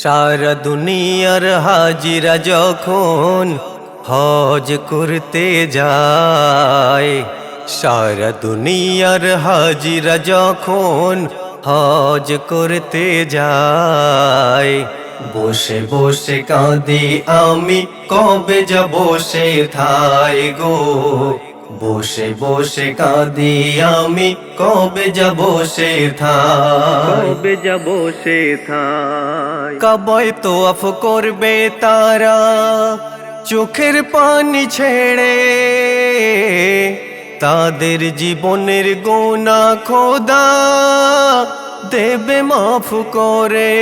সারা দুনিয়ার হাজিরা যখন হজ করতে যায়, সারা দুনিয়ার হাজিরা যখন হজ করতে যায়, বসে বসে কাঁদি আমি, কবে যাব সে থাই গো। বসে বসে কাঁদি আমি কবে যাব সে কবে যাব সে কবই তো আফ করবে তারা চোখের পানি ছেড়ে। তাদের জীবনের গোনা খোদা দেবে মাফ করে।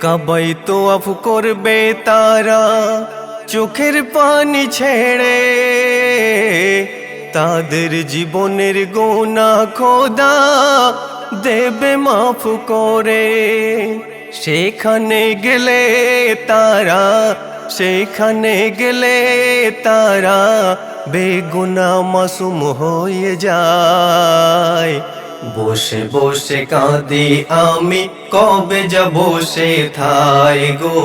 কবই তো আফ করবে তারা চোখের পানি ছেড়ে। তাদের জীবনের গোনা খোদা দেবে মাফ করে। সেখানে গেলে তারা, সেখানে গেলে তারা বেগুনা মাসুম হয়ে যায়। বসে বসে কাঁদি আমি, কবে যাব সে থাই গো।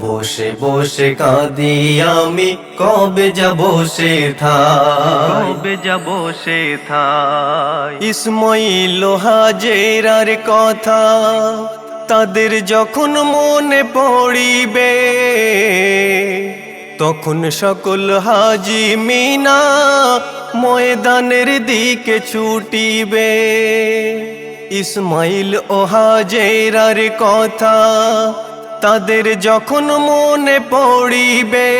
বসে বসে কাঁদি আমি। কবে যাব সে কবে যাব সে ইসমাইল হাজেরার কথা তাদের যখন মনে পড়িবে তখন সকল হাজি মিনা ময়দানের দিকে ছুটিবে। ইসমাইল ও হাজেরার কথা তাদের যখন মনে পড়িবে,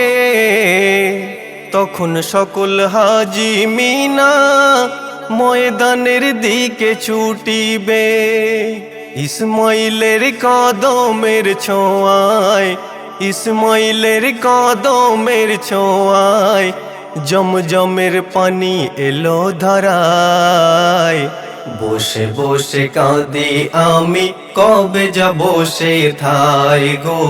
তখন সকল হাজি মিনা ময়দানের দিকে ছুটিবে। ইসমাইলের কদমের ছোঁয়ায়, ইসমাইলের কদমের ছোঁয়ায়, জমজমের পানি এলো ধরায়। বসে বসে কাঁদি আমি, কবে যাব সে থাই গো?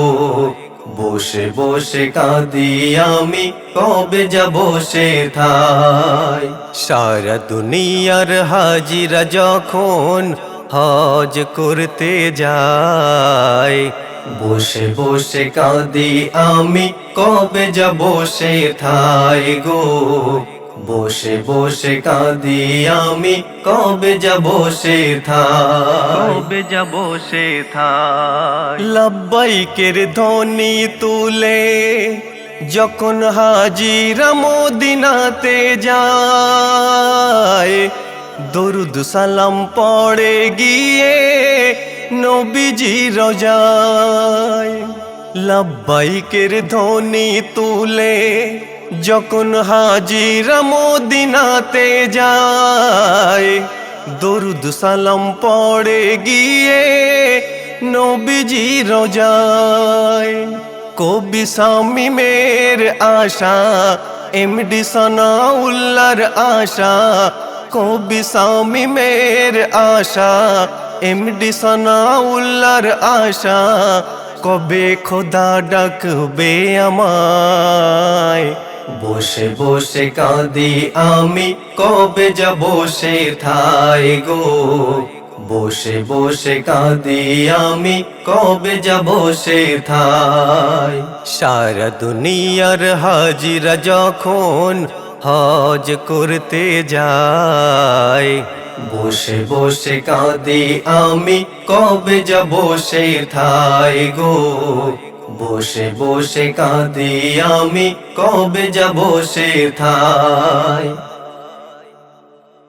বসে বসে কাঁদি আমি, কবে যাব সে থাই সারা দুনিয়ার হাজিরা যখন হজ করতে যায়, বসে বসে কাঁদি আমি, কবে যাব সে থাই গো? বসে বসে কাঁদি আমি কবে যাব সে কবে যাব সে লব্বাইকের ধ্বনি তুলে যখন হাজিরা মদিনাতে যায় দরুদ সালাম পড়ে গিয়ে নবীজি রজায়। লব্বাইকের ধ্বনি তুলে যখন হাজিরা মদিনাতে যায়, দরুদ সালাম পড়ে গিয়ে নবীজি রোজায়। কবি সামিমের আশা, এমডি সানাউল্লার আশা, কবি সামিমের আশা, এমডি সানাউল্লার আশা, কবে খোদা ডাকবে আমায়? বসে বসে কাঁদি আমি, কবে যাব সে থাই গো? বসে বসে কাঁদি আমি, কবে যাব সে থাই সারা দুনিয়ার হাজিরা যখন হজ করতে যায়, বসে বসে কাঁদি আমি, কবে যাব সে থাই গো? বসে বসে কাঁদি আমি। কবে যাব সে থাই